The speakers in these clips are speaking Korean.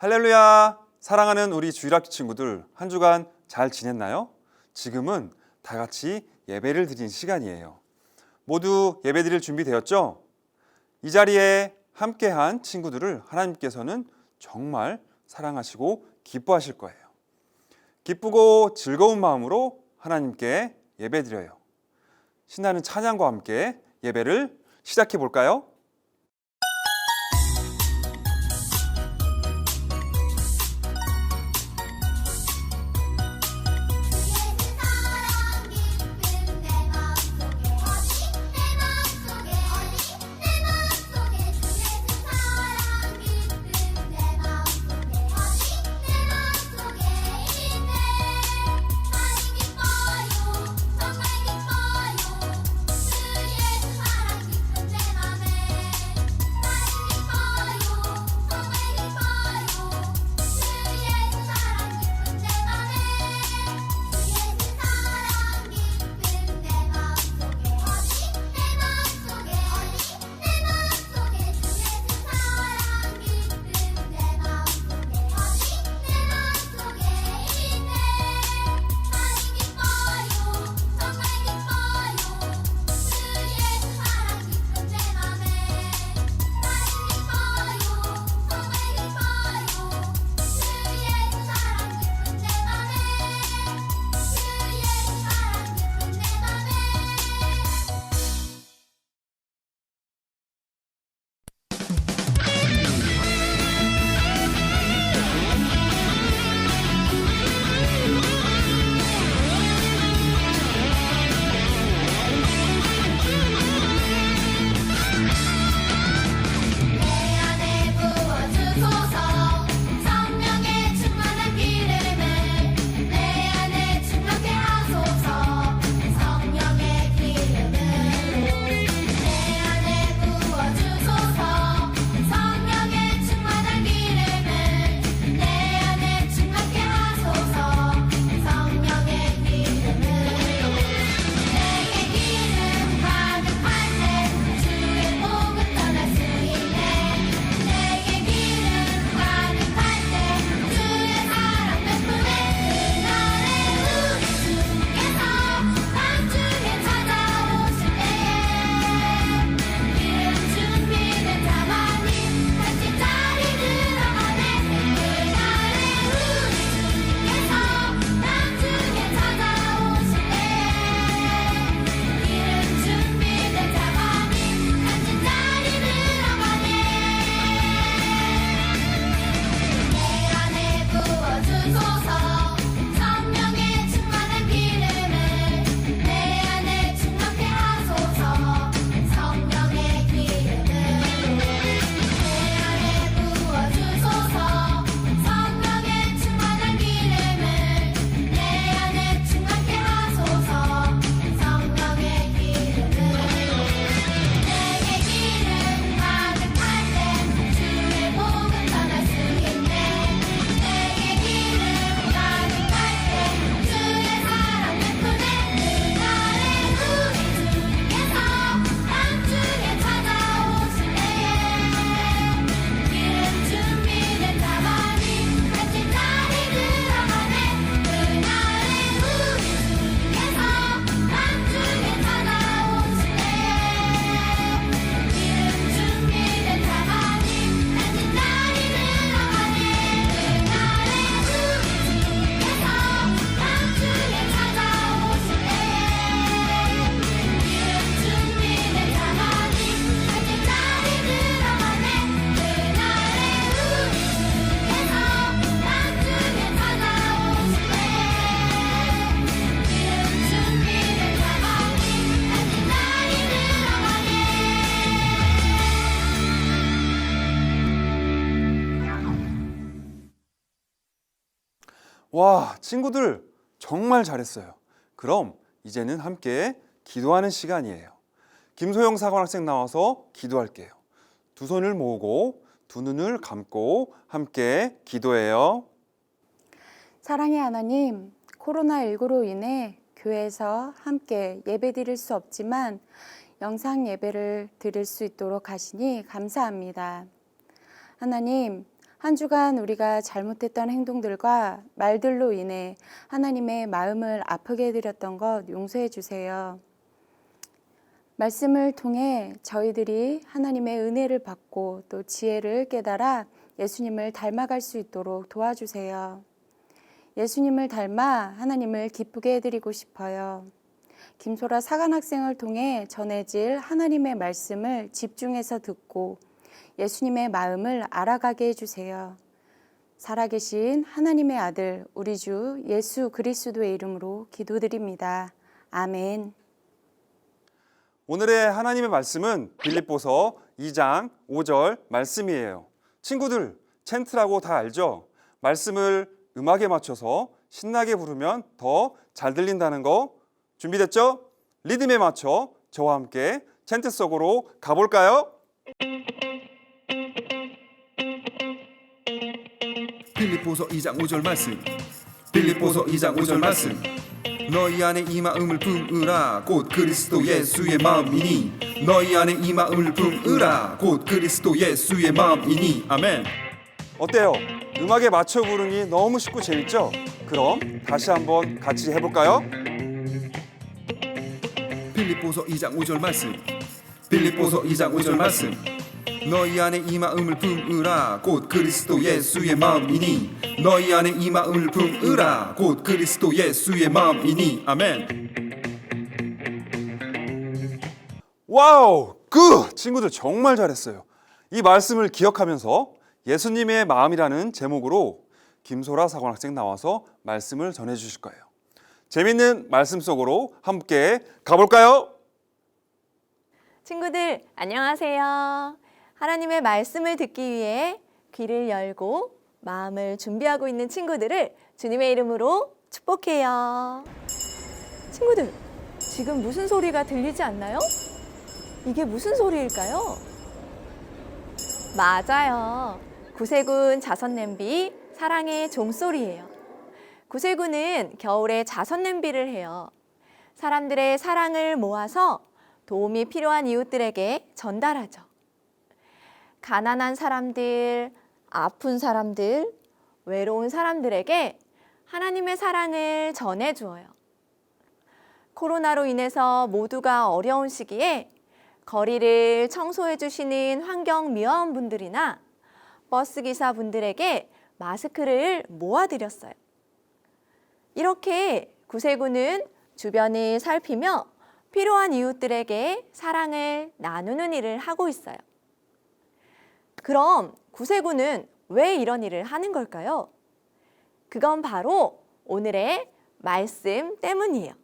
할렐루야! 사랑하는 우리 주일학교 친구들, 한 주간 잘 지냈나요? 지금은 다 같이 예배를 드린 시간이에요. 모두 예배 드릴 준비 되었죠? 이 자리에 함께한 친구들을 하나님께서는 정말 사랑하시고 기뻐하실 거예요. 기쁘고 즐거운 마음으로 하나님께 예배 드려요. 신나는 찬양과 함께 예배를 시작해 볼까요? 와, 친구들 정말 잘했어요. 그럼 이제는 함께 기도하는 시간이에요. 김소영 사관학생 나와서 기도할게요. 두 손을 모으고 두 눈을 감고 함께 기도해요. 사랑의 하나님, 코로나19로 인해 교회에서 함께 예배 드릴 수 없지만 영상 예배를 드릴 수 있도록 하시니 감사합니다. 하나님, 한 주간 우리가 잘못했던 행동들과 말들로 인해 하나님의 마음을 아프게 해드렸던 것 용서해 주세요. 말씀을 통해 저희들이 하나님의 은혜를 받고 또 지혜를 깨달아 예수님을 닮아갈 수 있도록 도와주세요. 예수님을 닮아 하나님을 기쁘게 해드리고 싶어요. 김소라 사관 학생을 통해 전해질 하나님의 말씀을 집중해서 듣고 예수님의 마음을 알아가게 해주세요. 살아계신 하나님의 아들 우리 주 예수 그리스도의 이름으로 기도드립니다. 아멘. 오늘의 하나님의 말씀은 빌립보서 2장 5절 말씀이에요. 친구들, 챈트라고 다 알죠? 말씀을 음악에 맞춰서 신나게 부르면 더 잘 들린다는 거 준비됐죠? 리듬에 맞춰 저와 함께 챈트 속으로 가볼까요? 빌립보서 2장 5절 말씀. 빌립보서 2장 5절 말씀. 너희 안에 이 마음을 품으라. 곧 그리스도 예수의 마음이니. 너희 안에 이 마음을 품으라. 곧 그리스도 예수의 마음이니. 아멘. 어때요? 음악에 맞춰 부르니 너무 쉽고 재밌죠? 그럼 다시 한번 같이 해볼까요? 빌립보서 2장 5절 말씀. 빌립보서 2장 5절 말씀 너희 안에 이 마음을 품으라 곧 그리스도 예수의 마음이니 너희 안에 이 마음을 품으라 곧 그리스도 예수의 마음이니 아멘 와우! 굿! 친구들 정말 잘했어요. 이 말씀을 기억하면서 예수님의 마음이라는 제목으로 김소라 사관학생 나와서 말씀을 전해 주실 거예요. 재밌는 말씀 속으로 함께 가볼까요? 친구들, 안녕하세요. 하나님의 말씀을 듣기 위해 귀를 열고 마음을 준비하고 있는 친구들을 주님의 이름으로 축복해요. 친구들, 지금 무슨 소리가 들리지 않나요? 이게 무슨 소리일까요? 맞아요. 구세군 자선 냄비 사랑의 종소리예요. 구세군은 겨울에 자선 냄비를 해요. 사람들의 사랑을 모아서 도움이 필요한 이웃들에게 전달하죠. 가난한 사람들, 아픈 사람들, 외로운 사람들에게 하나님의 사랑을 전해 주어요. 코로나로 인해서 모두가 어려운 시기에 거리를 청소해 주시는 환경 미화원 분들이나 버스 기사 분들에게 마스크를 모아 드렸어요. 이렇게 구세군은 주변을 살피며 필요한 이웃들에게 사랑을 나누는 일을 하고 있어요. 그럼 구세군은 왜 이런 일을 하는 걸까요? 그건 바로 오늘의 말씀 때문이에요.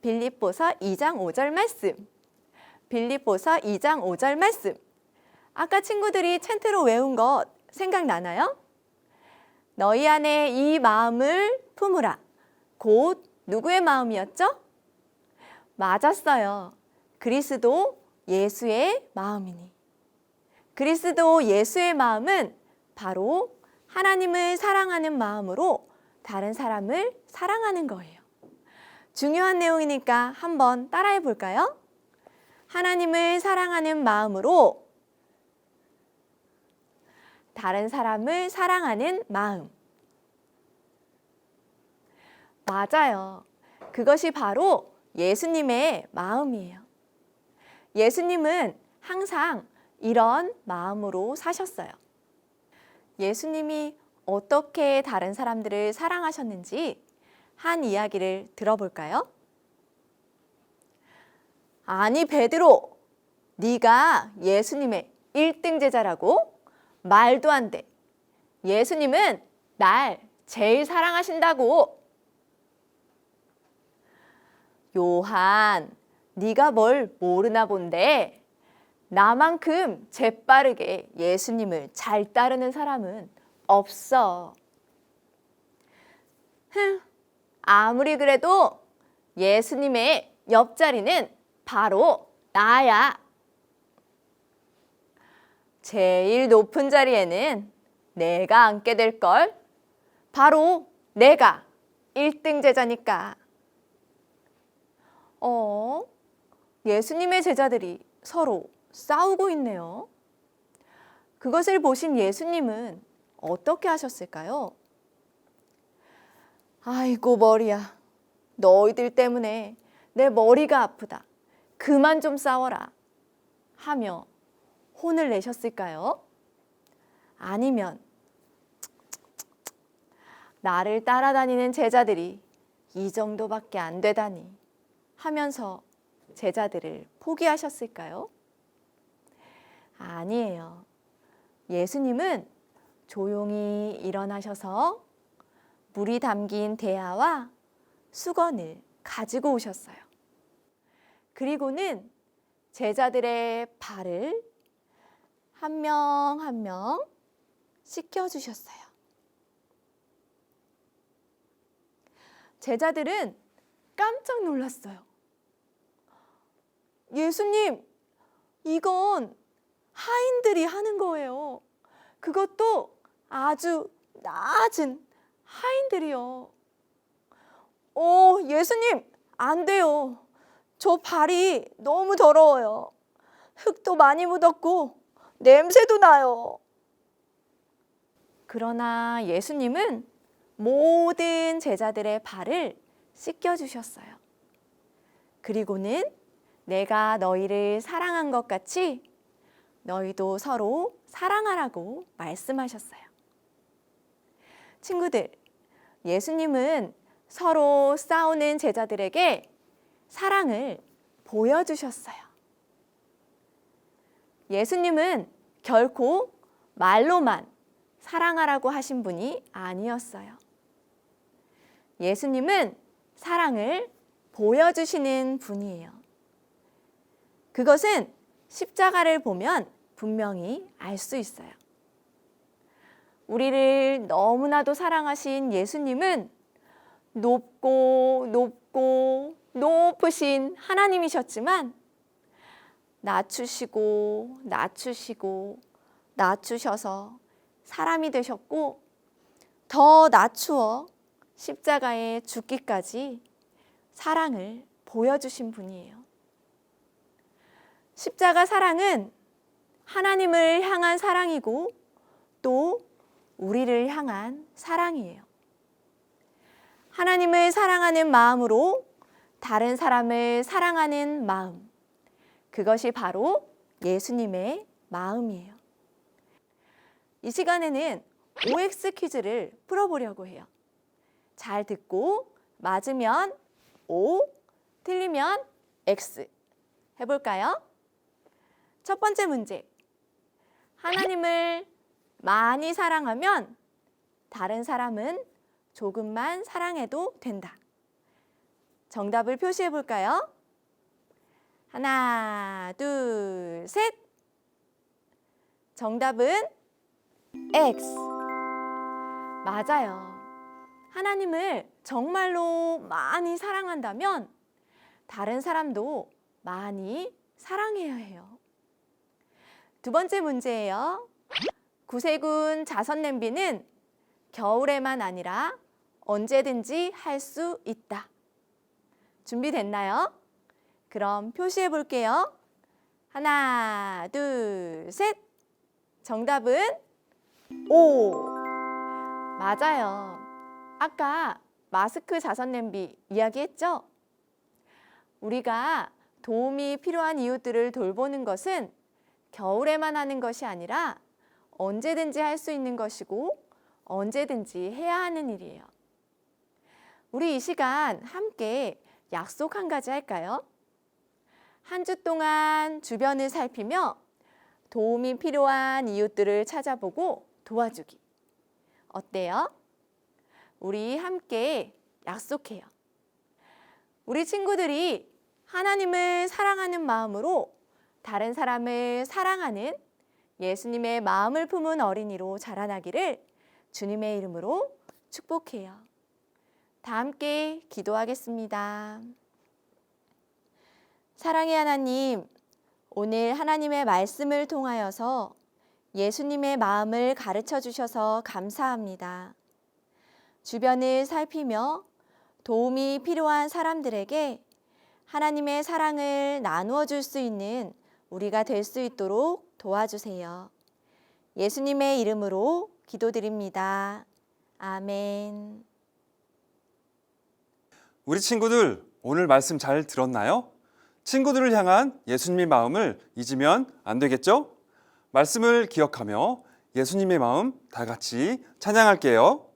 빌립보서 2장 5절 말씀. 빌립보서 2장 5절 말씀. 아까 친구들이 챈트로 외운 것 생각나나요? 너희 안에 이 마음을 품으라. 곧 누구의 마음이었죠? 맞았어요. 그리스도 예수의 마음이니. 그리스도 예수의 마음은 바로 하나님을 사랑하는 마음으로 다른 사람을 사랑하는 거예요. 중요한 내용이니까 한번 따라해 볼까요? 하나님을 사랑하는 마음으로 다른 사람을 사랑하는 마음. 맞아요. 그것이 바로 예수님의 마음이에요. 예수님은 항상 이런 마음으로 사셨어요. 예수님이 어떻게 다른 사람들을 사랑하셨는지 한 이야기를 들어볼까요? 아니 베드로, 네가 예수님의 1등 제자라고? 말도 안 돼. 예수님은 날 제일 사랑하신다고. 요한, 네가 뭘 모르나 본데 나만큼 재빠르게 예수님을 잘 따르는 사람은 없어. 흥, 아무리 그래도 예수님의 옆자리는 바로 나야. 제일 높은 자리에는 내가 앉게 될 걸. 바로 내가 1등 제자니까. 어? 예수님의 제자들이 서로 싸우고 있네요. 그것을 보신 예수님은 어떻게 하셨을까요? 아이고, 머리야. 너희들 때문에 내 머리가 아프다. 그만 좀 싸워라. 하며 혼을 내셨을까요? 아니면 나를 따라다니는 제자들이 이 정도밖에 안 되다니 하면서 제자들을 포기하셨을까요? 아니에요. 예수님은 조용히 일어나셔서 물이 담긴 대야와 수건을 가지고 오셨어요. 그리고는 제자들의 발을 한 명 한 명 씻겨주셨어요. 제자들은 깜짝 놀랐어요. 예수님, 이건 하인들이 하는 거예요. 그것도 아주 낮은 하인들이요. 오, 예수님, 안 돼요. 저 발이 너무 더러워요. 흙도 많이 묻었고, 냄새도 나요. 그러나 예수님은 모든 제자들의 발을 씻겨주셨어요. 그리고는 내가 너희를 사랑한 것 같이 너희도 서로 사랑하라고 말씀하셨어요. 친구들, 예수님은 서로 싸우는 제자들에게 사랑을 보여주셨어요. 예수님은 결코 말로만 사랑하라고 하신 분이 아니었어요. 예수님은 사랑을 보여주시는 분이에요. 그것은 십자가를 보면 분명히 알 수 있어요. 우리를 너무나도 사랑하신 예수님은 높고 높고 높으신 하나님이셨지만 낮추시고 낮추시고 낮추셔서 사람이 되셨고 더 낮추어 십자가에 죽기까지 사랑을 보여주신 분이에요. 십자가 사랑은 하나님을 향한 사랑이고 또 우리를 향한 사랑이에요. 하나님을 사랑하는 마음으로 다른 사람을 사랑하는 마음. 그것이 바로 예수님의 마음이에요. 이 시간에는 OX 퀴즈를 풀어보려고 해요. 잘 듣고 맞으면 O, 틀리면 X. 해볼까요? 첫 번째 문제. 하나님을 많이 사랑하면 다른 사람은 조금만 사랑해도 된다. 정답을 표시해 볼까요? 하나, 둘, 셋. 정답은 X. 맞아요. 하나님을 정말로 많이 사랑한다면 다른 사람도 많이 사랑해야 해요. 두 번째 문제예요. 구세군 자선 냄비는 겨울에만 아니라 언제든지 할 수 있다. 준비됐나요? 그럼 표시해 볼게요. 하나, 둘, 셋. 정답은 오. 맞아요. 아까 마스크 자선 냄비 이야기했죠? 우리가 도움이 필요한 이웃들을 돌보는 것은 겨울에만 하는 것이 아니라 언제든지 할 수 있는 것이고 언제든지 해야 하는 일이에요. 우리 이 시간 함께 약속 한 가지 할까요? 한 주 동안 주변을 살피며 도움이 필요한 이웃들을 찾아보고 도와주기. 어때요? 우리 함께 약속해요. 우리 친구들이 하나님을 사랑하는 마음으로 다른 사람을 사랑하는 예수님의 마음을 품은 어린이로 자라나기를 주님의 이름으로 축복해요. 다 함께 기도하겠습니다. 사랑의 하나님, 오늘 하나님의 말씀을 통하여서 예수님의 마음을 가르쳐 주셔서 감사합니다. 주변을 살피며 도움이 필요한 사람들에게 하나님의 사랑을 나누어 줄 수 있는 우리가 될 수 있도록 도와주세요. 예수님의 이름으로 기도드립니다. 아멘. 우리 친구들 오늘 말씀 잘 들었나요? 친구들을 향한 예수님의 마음을 잊으면 안 되겠죠? 말씀을 기억하며 예수님의 마음 다 같이 찬양할게요.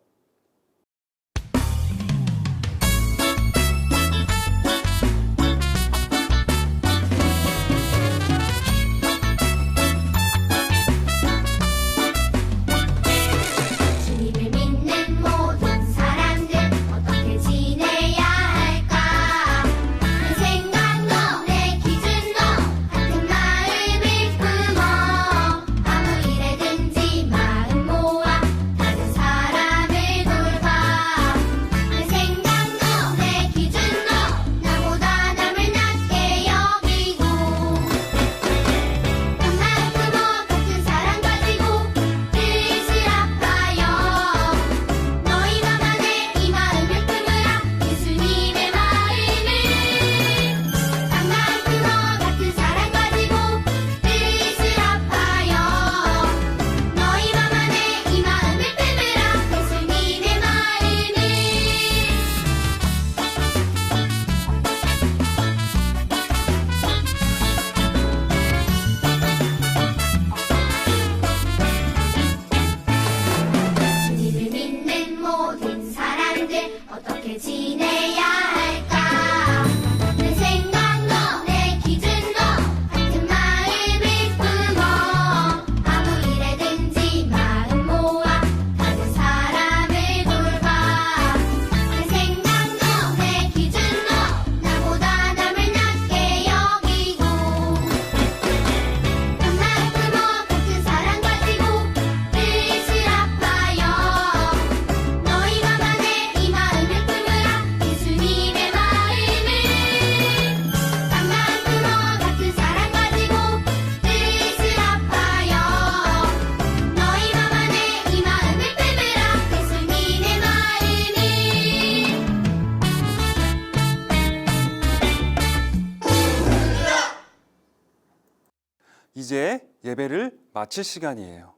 이제 예배를 마칠 시간이에요.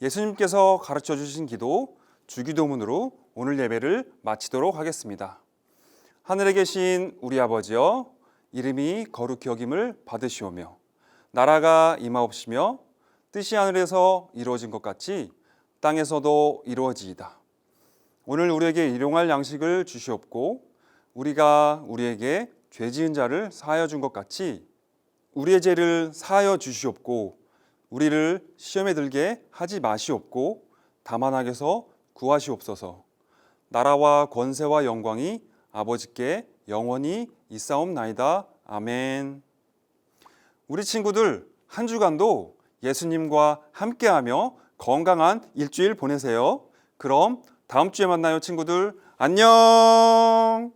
예수님께서 가르쳐 주신 기도 주기도문으로 오늘 예배를 마치도록 하겠습니다. 하늘에 계신 우리 아버지여 이름이 거룩히 여김을 받으시오며 나라가 임하옵시며 뜻이 하늘에서 이루어진 것 같이 땅에서도 이루어지이다. 오늘 우리에게 일용할 양식을 주시옵고 우리가 우리에게 죄 지은 자를 사하여 준 것 같이 우리의 죄를 사하여 주시옵고 우리를 시험에 들게 하지 마시옵고 다만 악에서 구하시옵소서. 나라와 권세와 영광이 아버지께 영원히 있사옵나이다. 아멘. 우리 친구들 한 주간도 예수님과 함께하며 건강한 일주일 보내세요. 그럼 다음 주에 만나요, 친구들. 안녕.